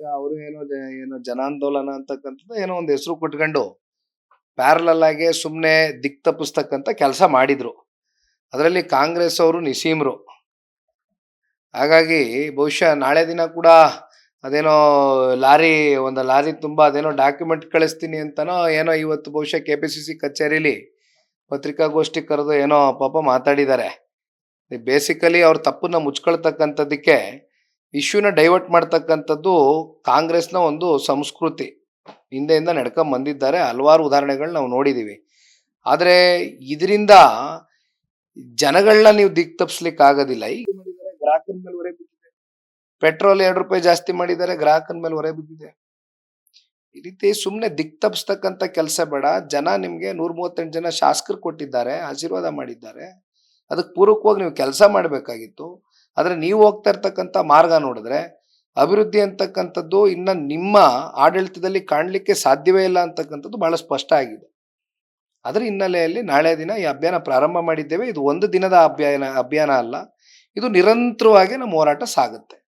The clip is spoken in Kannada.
ಅವರು ಏನೋ ಏನೋ ಜನಾಂದೋಲನ ಅಂತಕ್ಕಂಥದ್ದು ಏನೋ ಒಂದು ಹೆಸರು ಕೊಟ್ಕೊಂಡು ಪ್ಯಾರಲಲ್ ಆಗಿ ಸುಮ್ಮನೆ ದಿಕ್ ತಪ್ಪಿಸ್ತಕ್ಕಂಥ ಕೆಲಸ ಮಾಡಿದ್ರು. ಅದರಲ್ಲಿ ಕಾಂಗ್ರೆಸ್ ಅವರು ನಿಸೀಮ್ರು. ಹಾಗಾಗಿ ಬಹುಶಃ ನಾಳೆ ದಿನ ಕೂಡ ಅದೇನೋ ಲಾರಿ, ಒಂದು ಲಾರಿ ತುಂಬಾ ಅದೇನೋ ಡಾಕ್ಯುಮೆಂಟ್ ಕಳಿಸ್ತೀನಿ ಅಂತನೋ ಏನೋ ಇವತ್ತು ಬಹುಶಃ ಕೆ ಪಿ ಸಿ ಸಿ ಕಚೇರಿಲಿ ಪತ್ರಿಕಾಗೋಷ್ಠಿ ಕರೆದು ಏನೋ ಪಾಪ ಮಾತಾಡಿದ್ದಾರೆ. ಬೇಸಿಕಲಿ ಅವ್ರ ತಪ್ಪನ್ನ ಮುಚ್ಕೊಳ್ತಕ್ಕಂಥದ್ದಕ್ಕೆ ಇಶ್ಯೂನ ಡೈವರ್ಟ್ ಮಾಡ್ತಕ್ಕಂಥದ್ದು ಕಾಂಗ್ರೆಸ್ನ ಒಂದು ಸಂಸ್ಕೃತಿ. ಹಿಂದೆಯಿಂದ ನಡ್ಕೊಂಡ್ ಬಂದಿದ್ದಾರೆ. ಹಲವಾರು ಉದಾಹರಣೆಗಳು ನಾವು ನೋಡಿದ್ದೀವಿ ಆದರೆ ಇದರಿಂದ ಜನಗಳನ್ನ ನೀವು ದಿಕ್ ತಪ್ಪಿಸ್ಲಿಕ್ಕೆ ಆಗೋದಿಲ್ಲ. ಈಗ ಗ್ರಾಹಕನ ಮೇಲೆ ಹೊರೆ ಬಿದ್ದಿದೆ. ಪೆಟ್ರೋಲ್ ಎರಡು ರೂಪಾಯಿ ಜಾಸ್ತಿ ಮಾಡಿದ್ದಾರೆ. ಗ್ರಾಹಕನ ಮೇಲೆ ಹೊರೆ ಬಿದ್ದಿದೆ. ಈ ರೀತಿ ಸುಮ್ಮನೆ ದಿಕ್ ತಪ್ಪಿಸ್ತಕ್ಕಂಥ ಕೆಲಸ ಬೇಡ. ಜನ ನಿಮಗೆ ನೂರ ಮೂವತ್ತೆಂಟು ಜನ ಶಾಸಕರು ಕೊಟ್ಟಿದ್ದಾರೆ. ಆಶೀರ್ವಾದ ಮಾಡಿದ್ದಾರೆ. ಅದಕ್ಕೆ ಪೂರ್ವಕವಾಗಿ ನೀವು ಕೆಲಸ ಮಾಡಬೇಕಾಗಿತ್ತು. ಆದ್ರೆ ನೀವು ಹೋಗ್ತಾ ಇರ್ತಕ್ಕಂಥ ಮಾರ್ಗ ನೋಡಿದ್ರೆ ಅಭಿವೃದ್ಧಿ ಅಂತಕ್ಕಂಥದ್ದು ಇನ್ನು ನಿಮ್ಮ ಆಡಳಿತದಲ್ಲಿ ಕಾಣಲಿಕ್ಕೆ ಸಾಧ್ಯವೇ ಇಲ್ಲ ಅಂತಕ್ಕಂಥದ್ದು ಬಹಳ ಸ್ಪಷ್ಟ ಆಗಿದೆ. ಅದರ ಹಿನ್ನೆಲೆಯಲ್ಲಿ ನಾಳೆ ದಿನ ಈ ಅಭಿಯಾನ ಪ್ರಾರಂಭ ಮಾಡಿದ್ದೇವೆ. ಇದು ಒಂದು ದಿನದ ಅಭಿಯಾನ ಅಭಿಯಾನ ಅಲ್ಲ. ಇದು ನಿರಂತರವಾಗಿ ನಮ್ಮ ಹೋರಾಟ ಸಾಗುತ್ತೆ.